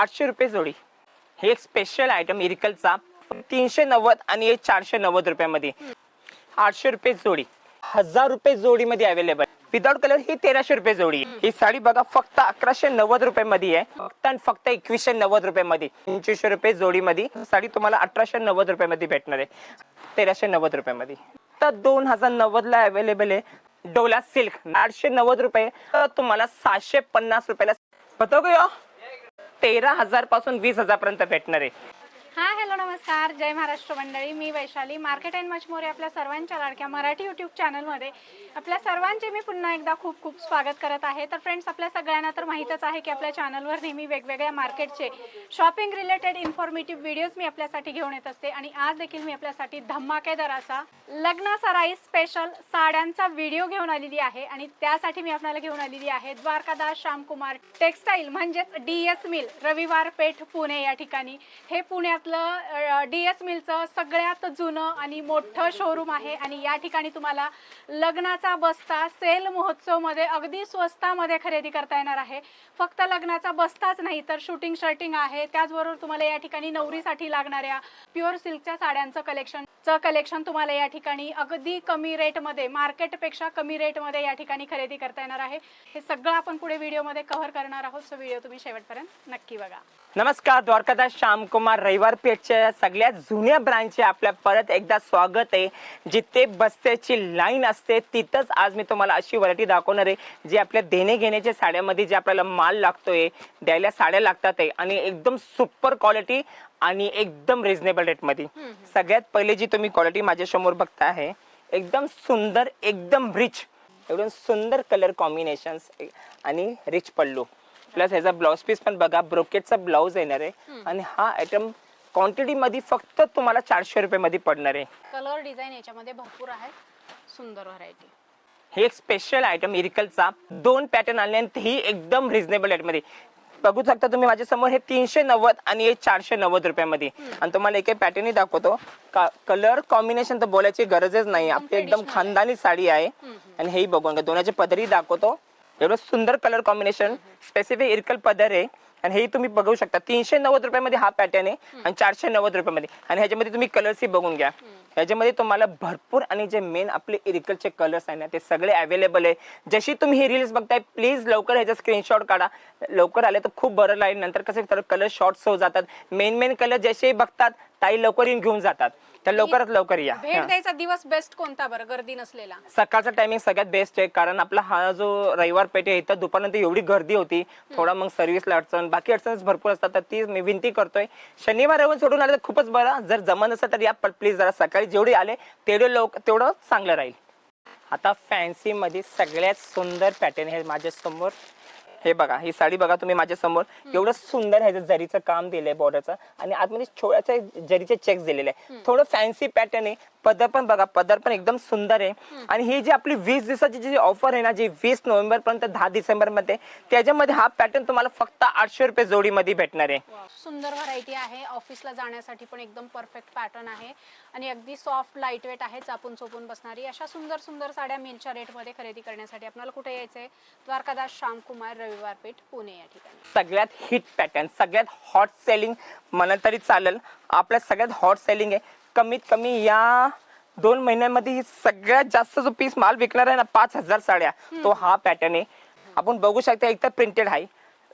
आठशे रुपये जोडी. हे एक स्पेशल आयटम इरिकलचा तीनशे नव्वद आणि हे चारशे नव्वद रुपयामध्ये. आठशे रुपये जोडी. हजार रुपये जोडीमध्ये अवेलेबल विदाउट कलर ही तेराशे रुपये जोडी आहे. ही साडी बघा फक्त अकराशे नव्वद रुपये मध्ये आहे. फक्त आणि फक्त एकवीसशे नव्वद रुपये मध्ये पंचवीसशे रुपये जोडीमध्ये साडी तुम्हाला अठराशे नव्वद रुपये मध्ये भेटणार आहे. तेराशे नव्वद रुपये मध्ये तर दोन हजार नव्वद ला अवेलेबल आहे डोला सिल्क. आठशे नव्वद रुपये. तर तुम्हाला सहाशे पन्नास रुपयाला पतो का तेरा हजारपासून वीस हजार पर्यंत भेटणार आहे. हॅलो नमस्कार. जय महाराष्ट्र मंडळी. मी Vaishali. Market and much more आपल्या सर्वांच्या लाडक्या मराठी यूट्यूब चॅनलमध्ये आपल्या सर्वांचे मी पुन्हा एकदा खूप खूप स्वागत करत आहे. तर फ्रेंड्स आपल्या सगळ्यांना तर माहीतच आहे की आपल्या चॅनलवर नेहमी वेगवेगळ्या मार्केटचे शॉपिंग रिलेटेड इन्फॉर्मेटिव्ह व्हिडिओज मी आपल्यासाठी घेऊन येत असते. आणि आज देखील मी आपल्यासाठी धमाकेदार असा लग्न सराई स्पेशल साड्यांचा व्हिडिओ घेऊन आलेली आहे. आणि त्यासाठी मी आपल्याला घेऊन आलेली आहे द्वारकादास श्यामकुमार टेक्स्टाईल म्हणजेच D S mill Raviwar Peth Pune या ठिकाणी. हे पुण्यातलं डी एस मिलचं सगळ्यात जुनं आणि मोठं शोरूम आहे आणि या ठिकाणी तुम्हाला लग्नाचा बस्ता सेल महोत्सवमध्ये अगदी स्वस्तामध्ये खरेदी करता येणार आहे. फक्त लग्नाचा बस्ताच नाही तर शूटिंग शर्टिंग आहे. त्याचबरोबर तुम्हाला या ठिकाणी नवरीसाठी लागणाऱ्या प्युअर सिल्कच्या साड्यांचं कलेक्शनचं कलेक्शन तुम्हाला या ठिकाणी अगदी कमी रेटमध्ये मार्केटपेक्षा कमी रेटमध्ये या ठिकाणी खरेदी करता येणार आहे. हे सगळं आपण पुढे व्हिडिओमध्ये कव्हर करणार आहोत. सो व्हिडिओ तुम्ही शेवटपर्यंत नक्की बघा. नमस्कार द्वारकादास श्यामकुमार रविवार पेठच्या सगळ्यात जुन्या ब्रँचचे आपल्या परत एकदा स्वागत आहे. जिथे बस्त्याची लाईन असते तिथंच आज मी तुम्हाला अशी व्हरायटी दाखवणार आहे जी आपल्या देणे घेण्याच्या साड्यामध्ये जे आपल्याला माल लागतोय द्यायला साड्या लागतात आहे आणि एकदम सुपर क्वालिटी आणि एकदम रिझनेबल रेटमध्ये सगळ्यात पहिले जी तुम्ही क्वालिटी माझ्यासमोर बघता आहे एकदम सुंदर एकदम रिच एकदम सुंदर कलर कॉम्बिनेशन्स आणि रिच पल्लू. प्लस ह्याचा ब्लाउज पीस पण बघा ब्रोकेटचा ब्लाउज येणार आहे. आणि हा आयटम क्वांटिटी मध्ये फक्त तुम्हाला चारशे रुपये मध्ये पडणार आहे. कलर डिझाईन याच्यामध्ये भरपूर आहे. सुंदर व्हरायटी हे एक स्पेशल आयटम इरिकलचा दोन पॅटर्न आणले आणि तेही एकदम रिझनेबल रेटमध्ये. बघू शकता तुम्ही माझ्यासमोर हे तीनशे नव्वद आणि हे चारशे नव्वद रुपयामध्ये आणि तुम्हाला एक पॅटर्नही दाखवतो. कलर कॉम्बिनेशन तर बोलायची गरजच नाही. आपली एकदम. खानदानी साडी आहे. आणि हेही बघून दोन्हीचे पदरही दाखवतो. एवढं सुंदर कलर कॉम्बिनेशन स्पेसिफिक इरकल पदर आहे. आणि हे तुम्ही बघू शकता. तीनशे नव्वद रुपयामध्ये हा पॅटर्न आहे आणि चारशे नव्वद रुपयामध्ये. आणि ह्याच्यामध्ये तुम्ही कलर्सही बघून घ्या. ह्याच्यामध्ये तुम्हाला भरपूर आणि जे मेन आपले इरिकलचे कलर्स आहे ना ते सगळे अवेलेबल आहे. जशी तुम्ही ही रील्स बघताय प्लीज लवकर ह्याचा स्क्रीनशॉट काढा. लवकर आले तर खूप बरं लागेल नंतर कसं कलर शॉर्ट्स हो जातात. मेन मेन कलर जसे बघतात ताई लवकर येऊन घेऊन जातात. तर लवकरात लवकर या. भेट हा. द्यायचा दिवस बेस्ट कोणता बरं? गर्दी नसलेला. सकाळचा टायमिंग सगळ्यात बेस्ट आहे कारण आपला हा जो रविवार पेठ आहे इथं दुपारनंतर एवढी गर्दी होती. थोडा मग सर्व्हिसला अडचण बाकी अडचण भरपूर असतात तर ती मी विनंती करतोय. शनिवार रविवार सोडून आले तर खूपच बरं. जर जमत नसेल तर या प्लीज जरा सकाळी जेवढी आले तेवढे लोक तेवढं चांगलं राहील. आता फॅन्सी मध्ये सगळ्यात सुंदर पॅटर्न हे माझ्यासमोर हे बघा ही साडी बघा तुम्ही माझ्यासमोर एवढं सुंदर ह्याचं जरीचं काम दिलंय बॉर्डरचं आणि आतमध्ये छोट्याचे जरीचे चेक्स दिलेले आहे थोडं फॅन्सी पॅटर्न आहे पदर पण बघा पदर पण एकदम सुंदर आहे. आणि ही जी आपली वीस दिवसाची जी ऑफर आहे ना जी वीस नोव्हेंबर पर्यंत दहा डिसेंबरमध्ये त्याच्यामध्ये हा पॅटर्न तुम्हाला फक्त आठशे रुपये जोडीमध्ये भेटणार आहे. सुंदर व्हरायटी आहे. ऑफिसला जाण्यासाठी पण एकदम परफेक्ट पॅटर्न आहे. आणि अगदी सॉफ्ट लाइट वेट आहे चापून चोपून बसणारी. अशा सुंदर सुंदर साड्या मिलच्या रेटमध्ये खरेदी करण्यासाठी आपल्याला कुठे यायचंय? द्वारकादास श्यामकुमार रविवार पेठ पुणे या ठिकाणी. सगळ्यात हिट पॅटर्न सगळ्यात हॉट सेलिंग म्हणा तरी चालेल. आपल्या सगळ्यात हॉट सेलिंग आहे. कमीत कमी या दोन महिन्यामध्ये सगळ्यात जास्त जो पीस माल विकणार आहे ना पाच हजार साड्या तो हा पॅटर्न आहे. आपण बघू शकता एक तर प्रिंटेड आहे.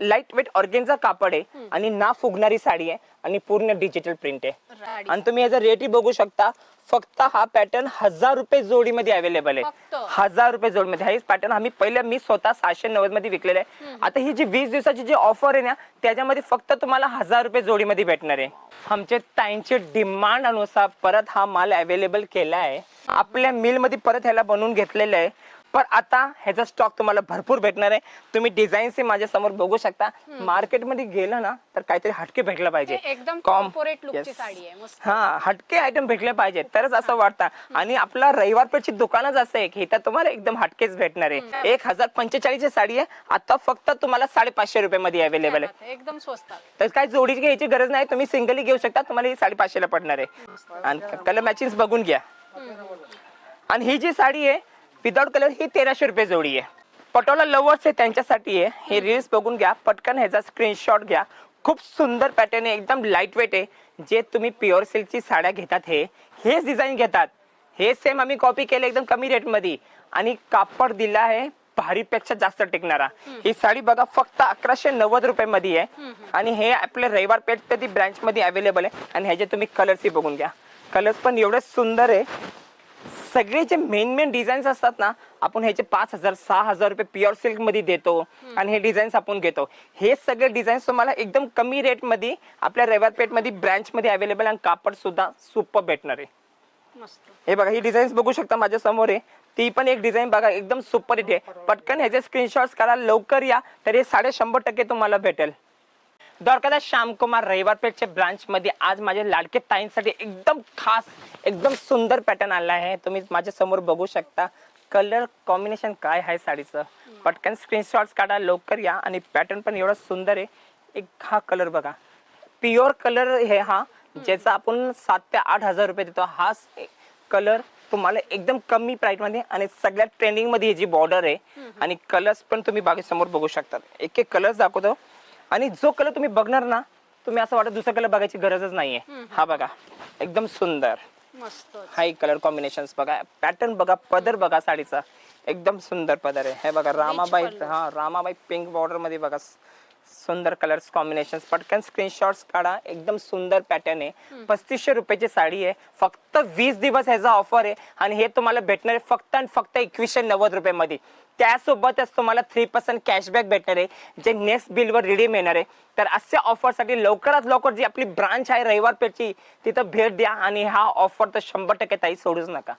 लाइट वेट ऑर्गेनचा कापड आहे आणि ना फुगणारी साडी आहे आणि पूर्ण डिजिटल प्रिंट आहे. आणि तुम्ही याचा रेटही बघू शकता. फक्त हा पॅटर्न हजार रुपये जोडीमध्ये अवेलेबल? आहे. हजार रुपये जोडीमध्ये. हा पॅटर्न आम्ही पहिले मी स्वतः सहाशे नव्वदमध्ये विकलेला आहे. आता ही जी वीस दिवसाची जी ऑफर आहे ना त्याच्यामध्ये फक्त तुम्हाला हजार रुपये जोडीमध्ये भेटणार आहे. आमचे ताईंचे डिमांड अनुसार परत हा माल अवेलेबल केला आहे. आपल्या मिलमध्ये परत ह्याला बनवून घेतलेलं आहे. पण आता ह्याचा स्टॉक तुम्हाला भरपूर भेटणार आहे. तुम्ही डिझाईन्स माझ्यासमोर बघू शकता. मार्केटमध्ये गेलं ना तर काहीतरी हटके भेटला पाहिजे. एकदम कॉम- कॉर्पोरेट लुकची Yes. साडी आहे हा हटके आयटम भेटले पाहिजे. तरच असं वाटतं. आणि आपला रविवार पेठची दुकानच असं आहे की तुम्हाला एकदम हटकेच भेटणार आहे. एक हजार पंचेचाळीसची साडी आहे. आता फक्त तुम्हाला साडेपाचशे रुपये मध्ये अवेलेबल आहे एकदम स्वस्तात तर काय जोडी घ्यायची गरज नाही. तुम्ही सिंगली घेऊ शकता. तुम्हाला ही साडेपाचशेला पडणार आहे. आणि कलर मॅचिंग बघून घ्या. आणि ही जी साडी आहे विदाउट कलर ही तेराशे रुपये जोडी आहे. पटोला लवर्स आहे त्यांच्यासाठी आहे. हे रील्स बघून घ्या पटकन ह्याचा स्क्रीनशॉट घ्या. खूप सुंदर पॅटर्न आहे एकदम लाइट वेट आहे. जे तुम्ही प्युअर सिल्कची साड्या घेतात हे हेच डिझाईन घेतात. हे सेम आम्ही कॉपी केलं एकदम कमी रेटमध्ये आणि कापड दिला आहे भारीपेक्षा जास्त टिकणारा. ही साडी बघा फक्त अकराशे नव्वद रुपये मध्ये आहे. आणि हे आपल्या रविवार पेठ कधी ब्रँच मध्ये अवेलेबल आहे. आणि ह्याचे तुम्ही कलर्सही बघून घ्या. कलर्स पण एवढे सुंदर आहे. सगळे जे मेन मेन डिझाईन्स असतात ना आपण ह्याचे पाच हजार सहा हजार रुपये प्युअर सिल्कमध्ये देतो आणि हे डिझाईन्स आपण घेतो. हे सगळे डिझाईन्स तुम्हाला एकदम कमी रेटमध्ये आपल्या रविवार पेठमध्ये ब्रँच मध्ये अवेलेबल आणि कापड सुद्धा सुपर भेटणार आहे. हे बघा ही डिझाईन्स बघू शकता माझ्यासमोर आहे. ती पण एक डिझाईन बघा एकदम सुपर हिट आहे पटकन ह्याचे स्क्रीनशॉट्स करा लवकर या तर हे साडे शंभर टक्के तुम्हाला भेटेल. द्वारकादास श्यामकुमार रविवार पेठच्या ब्रांच मध्ये आज माझ्या लाडके ताईंसाठी एकदम खास एकदम सुंदर पॅटर्न आला आहे. तुम्ही माझ्यासमोर बघू शकता कलर कॉम्बिनेशन काय आहे साडीचं. पटकन स्क्रीनशॉट्स काढा लवकर या आणि पॅटर्न पण एवढा सुंदर आहे. एक हा कलर बघा. प्युअर कलर हे हा ज्याचा आपण सात ते आठ हजार रुपये देतो. हा कलर तुम्हाला एकदम कमी प्राइसमध्ये आणि सगळ्यात ट्रेंडिंगमध्ये ही जी बॉर्डर आहे आणि कलर्स पण तुम्ही बागेसमोर बघू शकता. एक एक कलर्स दाखवतो. आणि जो कलर तुम्ही बघणार ना तुम्ही असं वाटत दुसरा कलर बघायची गरजच नाहीये. हा बघा एकदम सुंदर. मस्त हाय कलर कॉम्बिनेशन बघा पॅटर्न बघा पदर बघा साडीचा. एकदम सुंदर पदर आहे. हे बघा रामाबाई. हा रामाबाई पिंक बॉर्डरमध्ये बघा सुंदर कलर्स कॉम्बिनेशन पटकन स्क्रीनशॉट्स काढा. एकदम सुंदर पॅटर्न आहे. पस्तीसशे रुपयाची साडी आहे. फक्त वीस दिवस ह्याचा ऑफर आहे. आणि हे तुम्हाला भेटणार आहे फक्त आणि फक्त एकवीसशे नव्वद रुपयामध्ये. त्यासोबतच तुम्हाला थ्री पर्सेंट कॅशबॅक भेटणार आहे. जे नेक्स्ट बिलवर रिडीम येणार आहे. तर अशा ऑफरसाठी लवकरात लवकर जी आपली ब्रांच आहे रविवार पेठची तिथं भेट द्या. आणि हा ऑफर तर शंभर टक्के ताई सोडूच नका.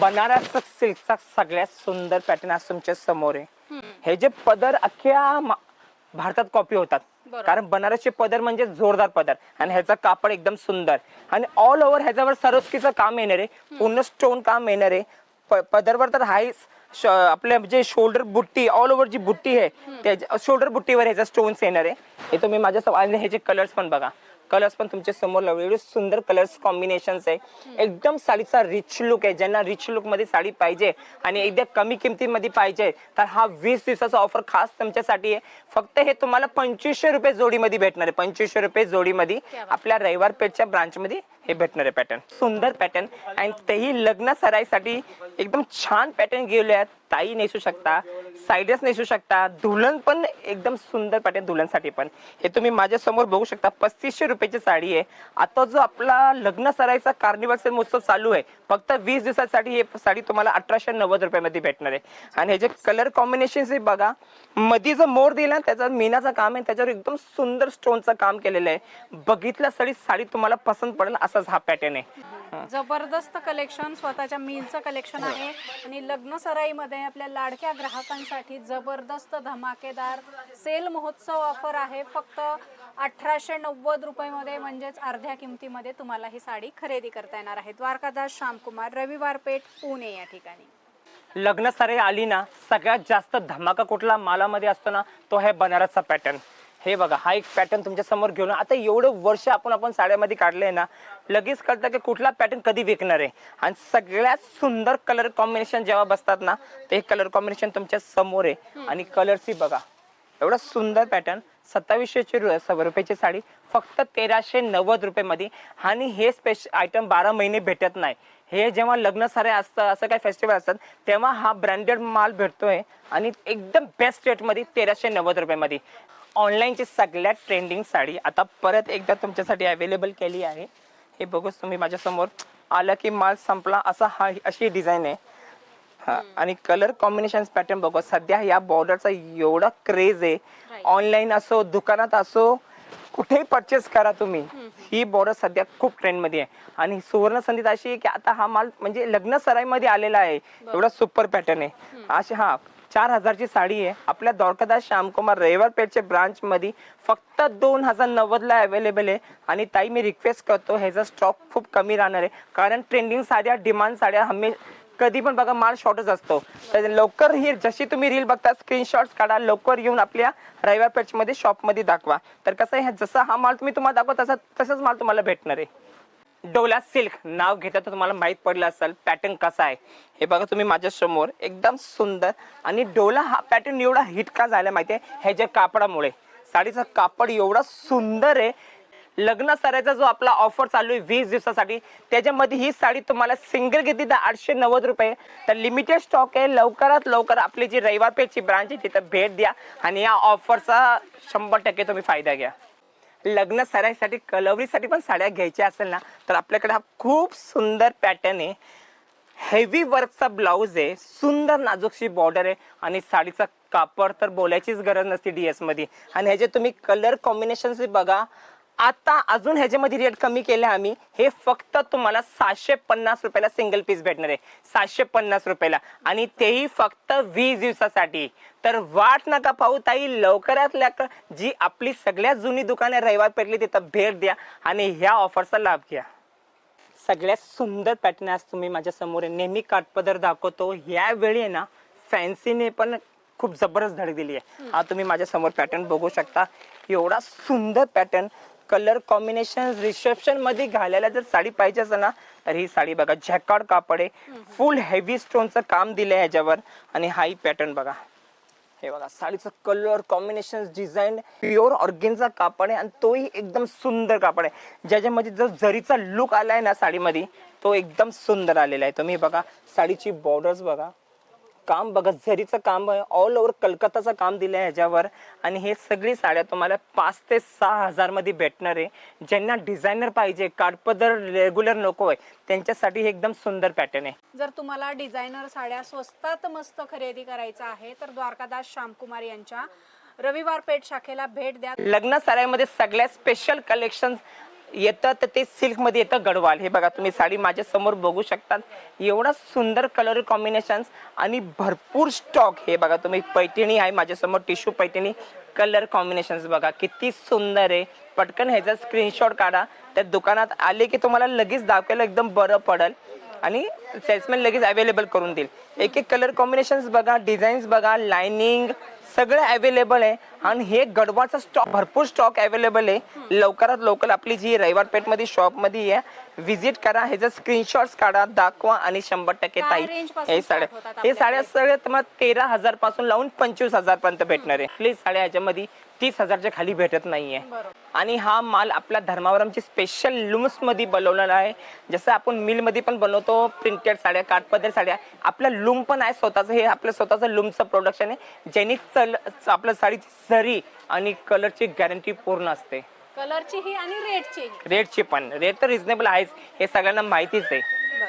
बनारस सिल्कचा सगळ्यात सुंदर पॅटर्न आज तुमच्यासमोर आहे. हे जे पदर अख्ख्या भारतात कॉपी होतात. बरोबर. कारण बनारसचे पदर म्हणजे जोरदार पदर. आणि ह्याचा कापड एकदम सुंदर. आणि ऑल ओव्हर ह्याच्यावर सरोस्कीचं काम येणार आहे पूर्ण स्टोन काम येणार. आहे प- पदरवर तर हाय श- आपल्या जे शोल्डर बुट्टी ऑल ओव्हर जी बुट्टी आहे त्या शोल्डर बुट्टीवर ह्याचा स्टोन्स येणार. आहे हे तुम्ही माझ्या आणि ह्याचे कलर्स पण बघा. कलर्स पण तुमच्यासमोर लावले. एवढे सुंदर कलर्स कॉम्बिनेशन आहे. एकदम साडीचा रिच लुक आहे. ज्यांना रिच लुकमध्ये साडी पाहिजे आणि एकदम कमी किमतीमध्ये पाहिजे तर हा वीस दिवसाचा ऑफर खास तुमच्यासाठी आहे. फक्त हे तुम्हाला पंचवीसशे रुपये जोडीमध्ये भेटणार आहे. पंचवीसशे रुपये जोडीमध्ये. आपल्या रविवार पेठच्या ब्रांच मध्ये हे भेटणार आहे पॅटर्न सुंदर पॅटर्न आणि तेही लग्न सराईसाठी एकदम छान पॅटर्न गेले ताई नेसू शकता सायडस नेसू शकता दुल्हन पण एकदम सुंदर पॅटर्न दुल्हनसाठी पण. हे तुम्ही माझ्यासमोर बघू शकता पस्तीसशे रुपयाची साडी आहे. आता जो आपला लग्न सराईचा कार्निवल सेल महोत्सव चालू आहे फक्त वीस दिवसासाठी हे साडी तुम्हाला अठराशे नव्वद रुपयामध्ये भेटणार आहे. आणि हे जे कलर कॉम्बिनेशन बघा मध्ये जो मोर दिला त्याचा मीनाचं काम आहे त्याच्यावर एकदम सुंदर स्टोनचं काम केलेलं आहे. बघितल्या साडी साडी तुम्हाला पसंत पडेल असाच हा पॅटर्न आहे. जबरदस्त कलेक्शन स्वतःच्या मिलचं कलेक्शन आहे. आणि लग्न सराईमध्ये आपल्या लाडक्या ग्राहकांसाठी जबरदस्त धमाकेदार सेल महोत्सव ऑफर आहे. फक्त अठराशे नव्वद रुपयेमध्ये म्हणजेच अर्ध्या किमतीमध्ये तुम्हाला ही साडी खरेदी करता येणार आहे. द्वारकादास श्यामकुमार रविवार पेठ पुणे या ठिकाणी. लग्न सारे आली ना सगळ्यात जास्त धमाका कुठला मालामध्ये असतो ना तो आहे बनारसचा पॅटर्न. हे बघा हा एक पॅटर्न तुमच्यासमोर घेऊन आता एवढं वर्ष आपण आपण साड्यामध्ये काढले ना लगेच कळतं की कुठला पॅटर्न कधी विकणार आहे. आणि सगळ्यात सुंदर कलर कॉम्बिनेशन जेव्हा बसतात ना ते कलर कॉम्बिनेशन तुमच्यासमोर आहे. आणि कलर्सही बघा एवढा सुंदर पॅटर्न सत्तावीसशे रुपयाची साडी फक्त तेराशे नव्वद रुपये आणि हे स्पेशल आयटम बारा महिने भेटत नाही. हे जेव्हा लग्न सारे असतं असं काही फेस्टिवल असतात तेव्हा हा ब्रँडेड माल भेटतोय. आणि एकदम बेस्ट रेटमध्ये तेराशे नव्वद रुपयामध्ये. ऑनलाईनची सगळ्यात ट्रेंडिंग साडी आता परत एकदा तुमच्यासाठी अवेलेबल केली आहे. हे बघूच तुम्ही माझ्यासमोर आलं की माल संपला असा हा अशी डिझाईन आहे. हा आणि कलर कॉम्बिनेशन पॅटर्न बघा सध्या या बॉर्डरचा एवढा क्रेज आहे. ऑनलाईन असो दुकानात असो कुठेही परचेस करा तुम्ही. ही बॉर्डर सध्या खूप ट्रेंडमध्ये आहे. आणि सुवर्ण संधीत अशी आहे की आता हा माल म्हणजे लग्न सराईमध्ये आलेला आहे. एवढा सुपर पॅटर्न आहे. अशी हा चार हजारची साडी आहे. आपल्या द्वारकादास श्यामकुमार रविवार पेठच्या ब्रांचमध्ये फक्त दोन हजार नव्वदला अवेलेबल आहे. आणि ताई मी रिक्वेस्ट करतो ह्याचा स्टॉक खूप कमी राहणार आहे. कारण ट्रेंडिंग साड्या डिमांड साड्या हमे कधी पण बघा माल शॉर्टच असतो. तर लवकर ही जशी तुम्ही रील बघता स्क्रीनशॉट्स काढा. लवकर येऊन आपल्या रविवार पेठमध्ये शॉपमध्ये दाखवा. तर कसं आहे जसा हा माल तुम्ही तुम्हाला दाखवा तसा तसंच माल तुम्हाला भेटणार आहे. डोला सिल्क नाव घेता तर तुम्हाला माहीत पडलं असेल पॅटर्न कसा आहे? हे बघा तुम्ही माझ्यासमोर एकदम सुंदर आणि डोला हा पॅटर्न एवढा हिट का झाला माहिती आहे ह्याच्या कापडामुळे. साडीचा कापड एवढा सुंदर आहे. लग्न सरायचा जो आपला ऑफर चालू आहे वीस दिवसासाठी त्याच्यामध्ये ही साडी तुम्हाला सिंगल घेतली तर आठशे नव्वद रुपये. तर लिमिटेड स्टॉक आहे लवकरात लवकर आपली जी रविवार पेठची ब्रांच आहे तिथं भेट द्या आणि या ऑफरचा शंभर टक्के तुम्ही फायदा घ्या. लग्न सराईसाठी कलवरीसाठी पण साड्या घ्यायच्या असेल ना तर आपल्याकडे हा खूप सुंदर पॅटर्न आहे. हेवी वर्कचा ब्लाऊज आहे सुंदर नाजूकशी बॉर्डर आहे आणि साडीचा कापड तर बोलायचीच गरज नसते डी मध्ये. आणि ह्याचे तुम्ही कलर कॉम्बिनेशन बघा. आता अजून ह्याच्यामध्ये रेट कमी केले आम्ही हे फक्त तुम्हाला सहाशे पन्नास रुपयाला सिंगल पीस भेटणार आहे. सातशे पन्नास रुपयाला. आणि तेही फक्त वीस दिवसासाठी. तर वाट नका पाहू ताई लवकरात लवकर जी आपली सगळ्यात जुनी दुकाने रविवार पेटली तिथं भेट द्या आणि ह्या ऑफरचा लाभ घ्या. सगळ्यात सुंदर पॅटर्न आज तुम्ही माझ्यासमोर नेहमी काठपदर दाखवतो. यावेळी ना फॅन्सीने पण खूप जबरदस्त धडक दिली आहे. हा तुम्ही माझ्यासमोर पॅटर्न बघू शकता. एवढा सुंदर पॅटर्न कलर कॉम्बिनेशन रिसेप्शनमध्ये घालायला जर साडी पाहिजे असेल ना तर ही साडी बघा जॅकॉर्ड कापड आहे फुल हेवी स्टोनचं काम दिलंय ह्याच्यावर. आणि हाही पॅटर्न बघा. हे बघा साडीचं कलर कॉम्बिनेशन डिझाईन प्युअर ऑर्गेनचा कापड आहे आणि तोही एकदम सुंदर कापड आहे. ज्याच्यामध्ये जो जरीचा लुक आलाय ना साडीमध्ये तो एकदम सुंदर आलेला आहे. तुम्ही बघा साडीची बॉर्डर्स बघा. काम बघा जरीचं काम ऑल ओव्हर कलकत्ताचं काम दिलं आहे ह्याच्यावर. आणि हे सगळी साड्या तुम्हाला पाच ते सहा हजारमध्ये भेटणार आहे. ज्यांना डिझायनर पाहिजे काठपदर रेग्युलर नको आहे त्यांच्यासाठी हे एकदम सुंदर पॅटर्न आहे. जर तुम्हाला डिझायनर साड्या स्वस्तात मस्त खरेदी करायचं आहे तर द्वारकादास श्यामकुमार यांच्या रविवार पेठ शाखेला भेट द्या. लग्न सराईमध्ये सगळ्यात स्पेशल कलेक्शन येतं तर ते सिल्कमध्ये येतं गडवाल. हे बघा तुम्ही साडी माझ्यासमोर बघू शकतात. एवढा सुंदर कलर कॉम्बिनेशन आणि भरपूर स्टॉक हे बघा तुम्ही पैठणी आहे माझ्यासमोर टिश्यू पैठणी. कलर कॉम्बिनेशन बघा किती सुंदर आहे. पटकन ह्याचा स्क्रीनशॉट काढा. त्या दुकानात आले की तुम्हाला लगेच दाखवायला एकदम बरं पडेल. आणि सेल्समॅन लगेच अवेलेबल करून देईल. एक एक कलर कॉम्बिनेशन बघा डिझाईन्स बघा लाइनिंग सगळं अवेलेबल आहे. आणि हे गडवाचा स्टॉक भरपूर स्टॉक अवेलेबल आहे. लवकरात लवकर आपली जी रविवार पेठमध्ये शॉपमध्ये आहे व्हिजिट करा. ह्याचे स्क्रीनशॉट्स काढा दाखवा आणि शंभर टक्के ताई हे साड्या हे साड्या? सगळ्या तुम्हाला तेरा हजारपासून लावून पंचवीस हजार पर्यंत भेटणार आहे. आपली साड्या ह्याच्यामध्ये तीस हजारच्या खाली भेटत नाहीये. आणि हा माल आपल्या धर्मावरमची स्पेशल लुम्समध्ये बनवलेला आहे. जसं आपण मिलमध्ये पण बनवतो प्रिंटेड साड्या काठपदर साड्या. आपलं लुम पण आहे स्वतःचं हे आपलं स्वतःचं लुमचं प्रोडक्शन आहे. ज्यांनी चल आपल्या साडीची सरी आणि कलरची गॅरंटी पूर्ण असते. कलरचीही आणि रेटचीही रेटची पण. रेट तर रिझनेबल आहेच. हे सगळ्यांना माहितीच आहे.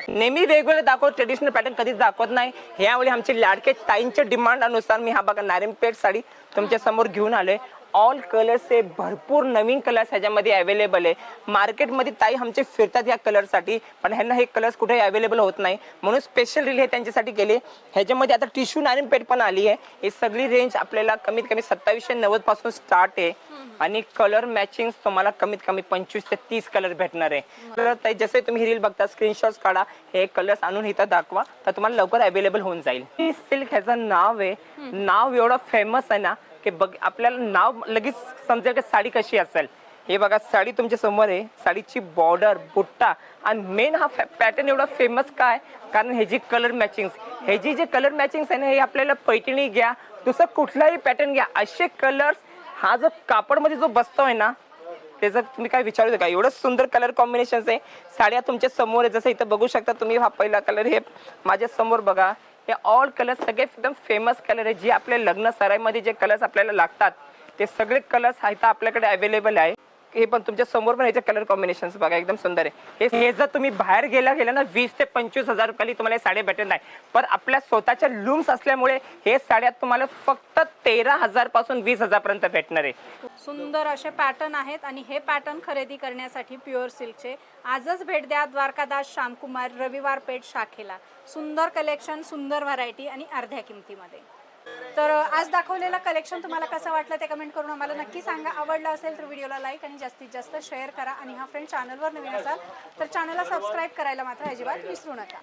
नेहमी वेगवेगळे दाखवत ट्रेडिशनल पॅटर्न कधीच दाखवत नाही. ह्यावेळी आमचे लाडके ताईंच्या डिमांड अनुसार मी हा बघा नारिमपेठ साडी तुमच्यासमोर घेऊन आलोय. ऑल कलर्स आहे भरपूर नवीन कलर्स ह्याच्यामध्ये अवेलेबल आहे. मार्केटमध्ये ताई आमचे फिरतात या कलरसाठी पण ह्यांना हे कलर्स कुठे अवेलेबल होत नाही. म्हणून स्पेशल रील हे त्यांच्यासाठी केले ह्याच्यामध्ये आता टिश्यू नारिमपेठ पण आली आहे. ही सगळी रेंज आपल्याला कमीत कमी सत्तावीसशे नव्वदपासून स्टार्ट आहे. आणि कलर मॅचिंग तुम्हाला कमीत कमी पंचवीस ते तीस कलर भेटणार आहे. तर ताई जसे तुम्ही रील बघता स्क्रीनशॉट काढा हे कलर्स आणून इथं दाखवा. तर तुम्हाला लवकर अवेलेबल होऊन जाईल. सिल्क ह्याचं नाव आहे. नाव एवढं फेमस आहे ना की बघ आपल्याला नाव लगेच समजेल की साडी कशी असेल. हे बघा साडी तुमच्यासमोर आहे. साडीची बॉर्डर बुट्टा आणि मेन हा पॅटर्न एवढा फेमस काय कारण ह्याची कलर मॅचिंग ह्याची जे कलर मॅचिंग्स आहे ना हे आपल्याला पैठणी घ्या दुसरं कुठलाही पॅटर्न घ्या असे कलर्स हा जो कापडमध्ये जो बसतोय ना त्याचं तुम्ही काय विचारू का एवढं सुंदर कलर कॉम्बिनेशन आहे. साड्या तुमच्यासमोर आहे. जसं इथं बघू शकता तुम्ही हा पहिला कलर हे माझ्यासमोर बघा. हे ऑल कलर्स सगळे एकदम फेमस कलर आहे जे आपल्या लग्न सराईमध्ये जे कलर्स आपल्याला लागतात ते सगळे कलर्स इथं आपल्याकडे अवेलेबल आहे. हे पण तुमच्यासमोर पण ह्याचे कलर कॉम्बिनेशन बघा एकदम सुंदर आहे. हे जर तुम्ही बाहेर गेला गेला ना वीस ते पंचवीस हजार रुपयाला तुम्हाला हे साड्या भेटत नाही. पण आपल्या स्वतःच्या लूम्स असल्यामुळे हे साड्या तुम्हाला फक्त तेरा हजारपासून वीस हजार पर्यंत भेटणार आहे. सुंदर असे पॅटर्न आहेत आणि हे पॅटर्न खरेदी करण्यासाठी प्युअर सिल्कचे आजच भेट द्या द्वारकादास श्यामकुमार रविवार पेठ शाखेला. सुंदर कलेक्शन सुंदर व्हरायटी आणि अर्ध्या किमतीमध्ये. तर आज दाखवलेलं कलेक्शन तुम्हाला कसं वाटलं ते कमेंट करून आम्हाला नक्की सांगा. आवडलं असेल तर व्हिडिओला लाईक आणि जास्तीत जास्त शेअर करा. आणि हा फ्रेंड चॅनलवर नवीन असाल तर चॅनलला सबस्क्राईब करायला मात्र अजिबात विसरू नका.